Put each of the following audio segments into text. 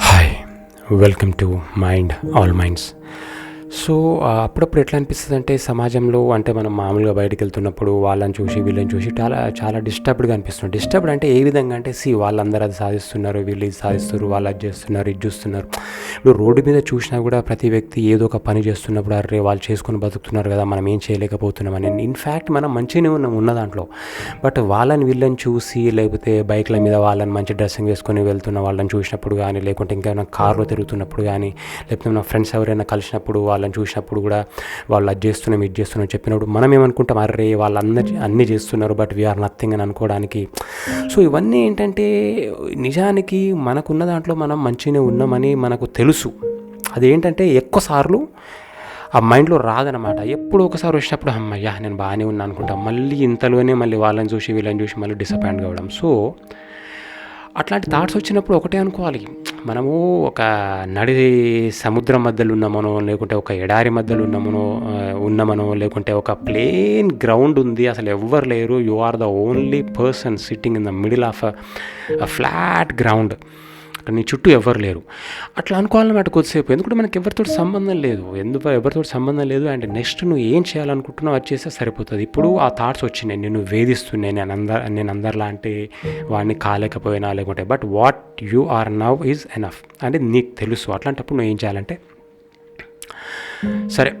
Hi, welcome to Mind All Minds. So అప్పుడప్పుడు ఎట్లా అనిపిస్తుంది అంటే సమాజంలో అంటే మనం మామూలుగా బయటకు వెళ్తున్నప్పుడు వాళ్ళని చూసి వీళ్ళని చూసి చాలా చాలా డిస్టర్బ్డ్గా అనిపిస్తుంది. డిస్టర్బ్డ్ అంటే ఏ విధంగా అంటే సి వాళ్ళందరూ అది సాధిస్తున్నారు వీళ్ళు ఇది సాధిస్తున్నారు వాళ్ళు అది చేస్తున్నారు ఇది చూస్తున్నారు. ఇప్పుడు రోడ్డు మీద చూసినా కూడా ప్రతి వ్యక్తి ఏదో ఒక పని చేస్తున్నప్పుడు అరే వాళ్ళు చేసుకొని బతుకుతున్నారు కదా మనం ఏం చేయలేకపోతున్నాం అని. ఇన్ఫ్యాక్ట్ మనం మంచిగానే ఉన్నాం ఉన్న దాంట్లో. బట్ వాళ్ళని వీళ్ళని చూసి లేకపోతే బైక్ల మీద వాళ్ళని మంచి డ్రెస్సింగ్ వేసుకొని వెళ్తున్న వాళ్ళని చూసినప్పుడు కానీ లేకుంటే ఇంకేమైనా కార్లో తిరుగుతున్నప్పుడు కానీ లేకపోతే మన ఫ్రెండ్స్ ఎవరైనా కలిసినప్పుడు వాళ్ళు వాళ్ళని చూసినప్పుడు కూడా వాళ్ళు అది చేస్తున్నాం ఇది చేస్తున్నాం చెప్పినప్పుడు మనం ఏమనుకుంటాం? అరే వాళ్ళందరి అన్నీ చేస్తున్నారు బట్ వీఆర్ నథింగ్ అని అనుకోవడానికి. సో ఇవన్నీ ఏంటంటే నిజానికి మనకున్న దాంట్లో మనం మంచిగానే ఉన్నామని మనకు తెలుసు. అదేంటంటే ఎక్కువసార్లు ఆ మైండ్లో రాదనమాట ఎప్పుడు ఒకసారి వచ్చినప్పుడు అమ్మయ్యా నేను బాగానే ఉన్నా అనుకుంటా. మళ్ళీ ఇంతలోనే మళ్ళీ వాళ్ళని చూసి వీళ్ళని చూసి మళ్ళీ డిసప్పాయింట్ కావడం. సో అట్లాంటి థాట్స్ వచ్చినప్పుడు ఒకటే అనుకోవాలి. మనము ఒక నడి సముద్రం మధ్యలో ఉన్నామనో లేకుంటే ఒక ఎడారి మధ్యలో ఉన్నామనో ఉన్నామనో లేకుంటే ఒక ప్లేన్ గ్రౌండ్ ఉంది అసలు ఎవ్వరు లేరు. You are the only person sitting in the middle of a flat ground అక్కడ నీ చుట్టూ ఎవరు లేరు. అట్లా అనుకోవాలన్నమాట కొద్దిసేపు ఎందుకంటే మనకి ఎవరితో సంబంధం లేదు. ఎందుకు ఎవరితో సంబంధం లేదు అండ్ నెక్స్ట్ నువ్వు ఏం చేయాలనుకుంటున్నావు అది చేస్తే సరిపోతుంది. ఇప్పుడు ఆ థాట్స్ వచ్చినాయి నేను వేధిస్తున్నాయి నేను అందరు నేను అందరిలాంటి వాడిని కాలేకపోయినా లేకుంటే. But what you are now is enough అంటే నీకు తెలుసు. అట్లాంటప్పుడు నువ్వు ఏం చేయాలంటే సరే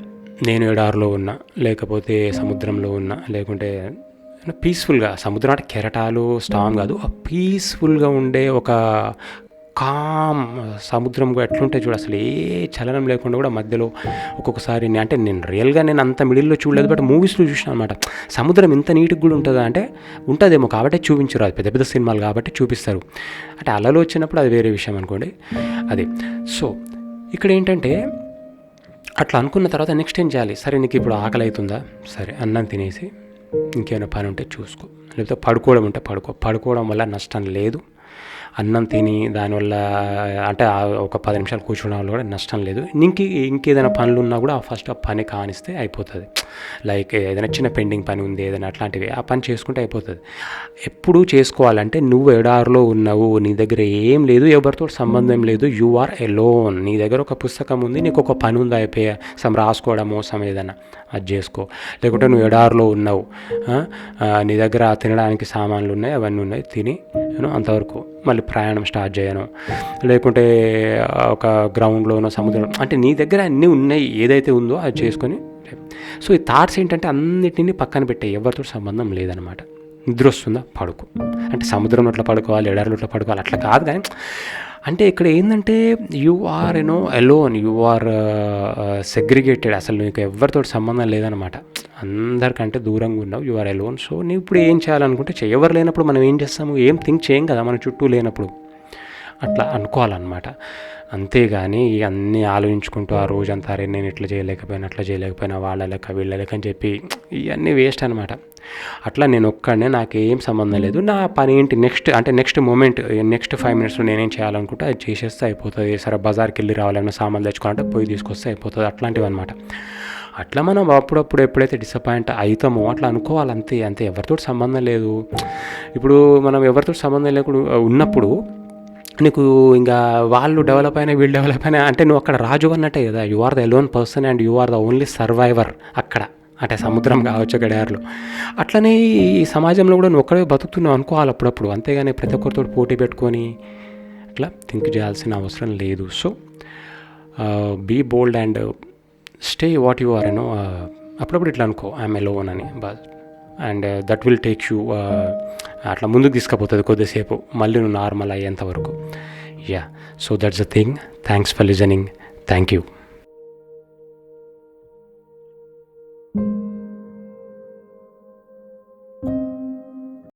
నేను ఎడారిలో ఉన్నా లేకపోతే సముద్రంలో ఉన్నా లేకుంటే పీస్ఫుల్గా సముద్రం అంటే కెరటాలు స్టామ్ కాదు ఆ పీస్ఫుల్గా ఉండే ఒక కామ్ సముద్రం ఎట్లుంటే చూడు అసలు ఏ చలనం లేకుండా కూడా మధ్యలో ఒక్కొక్కసారి అంటే నేను రియల్గా నేను అంత మిడిల్లో చూడలేదు బట్ మూవీస్లో చూసిన అనమాట సముద్రం ఇంత నీట్గా కూడా ఉంటుందా అంటే ఉంటుందేమో కాబట్టి చూపించరు. అది పెద్ద పెద్ద సినిమాలు కాబట్టి చూపిస్తారు. అంటే అలలు వచ్చినప్పుడు అది వేరే విషయం అనుకోండి. అది. సో ఇక్కడ ఏంటంటే అట్లా అనుకున్న తర్వాత నెక్స్ట్ ఏం చేయాలి? సరే నీకు ఇప్పుడు ఆకలి అవుతుందా సరే అన్నం తినేసి ఇంకేమైనా పని ఉంటే చూసుకో. లేకపోతే పడుకోవడం ఉంటే పడుకో. పడుకోవడం వల్ల నష్టం లేదు. అన్నం తిని దానివల్ల అంటే ఒక పది నిమిషాలు కూర్చోవడం వల్ల కూడా నష్టం లేదు. ఇంకి ఇంకేదైనా పనులు ఉన్నా కూడా ఫస్ట్ ఆ పని కానిస్తే అయిపోతుంది. లైక్ ఏదైనా చిన్న పెండింగ్ పని ఉంది ఏదైనా అట్లాంటివి ఆ పని చేసుకుంటే అయిపోతుంది. ఎప్పుడు చేసుకోవాలంటే నువ్వు ఎడారిలో ఉన్నావు నీ దగ్గర ఏం లేదు ఎవరితో సంబంధం లేదు యు ఆర్ ఎలోన్ నీ దగ్గర ఒక పుస్తకం ఉంది నీకు ఒక పని ఉంది అయిపోయా సమ్ రాసుకోవడమో సమ్ ఏదైనా అది చేసుకో. లేకుంటే నువ్వు ఎడారిలో ఉన్నావు నీ దగ్గర తినడానికి సామాన్లు ఉన్నాయి అవన్నీ ఉన్నాయి తిని అంతవరకు. మళ్ళీ ప్రయాణం స్టార్ట్ చేయను. లేకుంటే ఒక గ్రౌండ్లోనో సముద్రం అంటే నీ దగ్గర అన్నీ ఉన్నాయి ఏదైతే ఉందో అది చేసుకొని సో ఈ థాట్స్ ఏంటంటే అన్నిటిని పక్కన పెట్టే ఎవరితో సంబంధం లేదనమాట. నిద్ర వస్తుందా పడుకో. అంటే సముద్రంలో అట్లా పడుకోవాలి ఎడారిలో అట్లా పడుకోవాలి అట్లా కాదు కానీ అంటే ఇక్కడ ఏంటంటే you are you know alone you are segregated అసలు నీకు ఎవరితో సంబంధం లేదనమాట అందరికంటే దూరంగా ఉన్నావు యు ఆర్ ఎలోన్ సో నీవు ఇప్పుడు ఏం చేయాలనుకుంటే చెయ్యి. ఎవరు లేనప్పుడు మనం ఏం చేస్తాము? ఏం థింక్ చేయం కదా మన చుట్టూ లేనప్పుడు. అట్లా అనుకోవాలన్నమాట. అంతేగాని అన్నీ ఆలోచించుకుంటూ ఆ రోజంతా అరే నేను ఇట్లా చేయలేకపోయినా అట్లా చేయలేకపోయినా వాళ్ళ లెక్క వీళ్ళ లెక్క అని చెప్పి ఇవన్నీ వేస్ట్ అనమాట అట్లా నేను ఒక్కడనే నాకు ఏం సంబంధం లేదు. నా పని ఏంటి? నెక్స్ట్ అంటే నెక్స్ట్ మూమెంట్ నెక్స్ట్ ఫైవ్ మినిట్స్లో నేనేం చేయాలనుకుంటే అది చేసేస్తే అయిపోతుంది. సరే బజార్కి వెళ్ళి రావాలన్నా సామాన్లు తెచ్చుకోవాలంటే పోయి తీసుకొస్తే అయిపోతుంది. అట్లాంటివి అనమాట అట్లా మనం అప్పుడప్పుడు ఎప్పుడైతే డిసప్పాయింట్ అవుతామో అట్లా అనుకోవాలి అంతే అంతే ఎవరితో సంబంధం లేదు. ఇప్పుడు మనం ఎవరితో సంబంధం లేకుండా ఉన్నప్పుడు నీకు ఇంకా వాళ్ళు డెవలప్ అయినా వీళ్ళు డెవలప్ అయినా అంటే నువ్వు అక్కడ రాజు అన్నట్టే కదా. You are the alone person and you are the only survivor అక్కడ. అంటే సముద్రం కావచ్చు గడియారులో. అట్లనే ఈ సమాజంలో కూడా నువ్వు ఒక్కడే బతుకుతున్నావు అనుకోవాలి అప్పుడప్పుడు. అంతేగాని ప్రతి ఒక్కరితో పోటీ పెట్టుకొని అట్లా థింక్ చేయాల్సిన అవసరం లేదు. So be bold and stay what you are you know అప్పుడప్పుడు ఇట్లా అనుకో ఐఎమ్ ఎలోన్ అని. Bus. And that will take you అట్లా ముందుకు తీసుకుపోతుంది కొద్దిసేపు మళ్ళీ నువ్వు నార్మల్ అయ్యేంత వరకు. Yeah so that's a thing thanks for listening thank you